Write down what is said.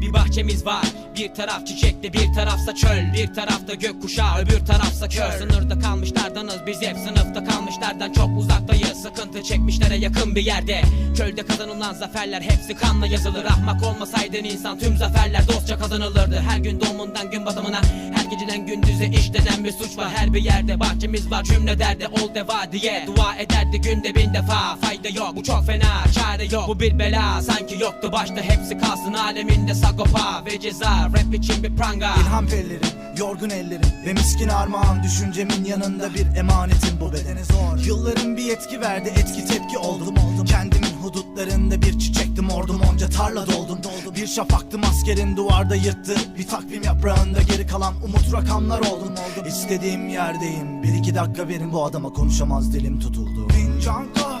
Bir bahçemiz var Bir taraf çiçekli bir tarafsa çöl Bir tarafta gökkuşağı öbür tarafsa kör. Sınırda kalmışlardanız biz hep Sınıfta kalmışlardan çok uzaktayız. Sıkıntı çekmişlere yakın bir yerde. Çölde kazanılan zaferler hepsi kanla yazılır. Ahmak olmasaydın insan tüm zaferler dostça kazanılırdı. Her gün doğumundan gün batımına Her geceden gündüze işlenen bir suç var. Her bir yerde bahçemiz var cümle derdi ol deva diye Dua ederdi günde bin defa Fayda yok bu çok fena çare yok. Bu bir bela sanki yoktu başta. Hepsi kalsın Aleminde sagopa ve ceza. Rap için bir pranga. İlham pellerim, yorgun ellerim Ve miskin armağan. Düşüncemin yanında bir emanetim. Bu bedene zor. Yılların bir etki verdi etki tepki oldum. Oldum Kendimin hudutlarında bir çiçektim. Ordum onca tarla doldum. Doldum. Bir şafaktım askerin duvarda yırttı. Bir takvim yaprağında geri kalan umut rakamlar oldum. Oldum. İstediğim yerdeyim. Bir iki dakika verin bu adama konuşamaz. Dilim tutuldu. Fincan say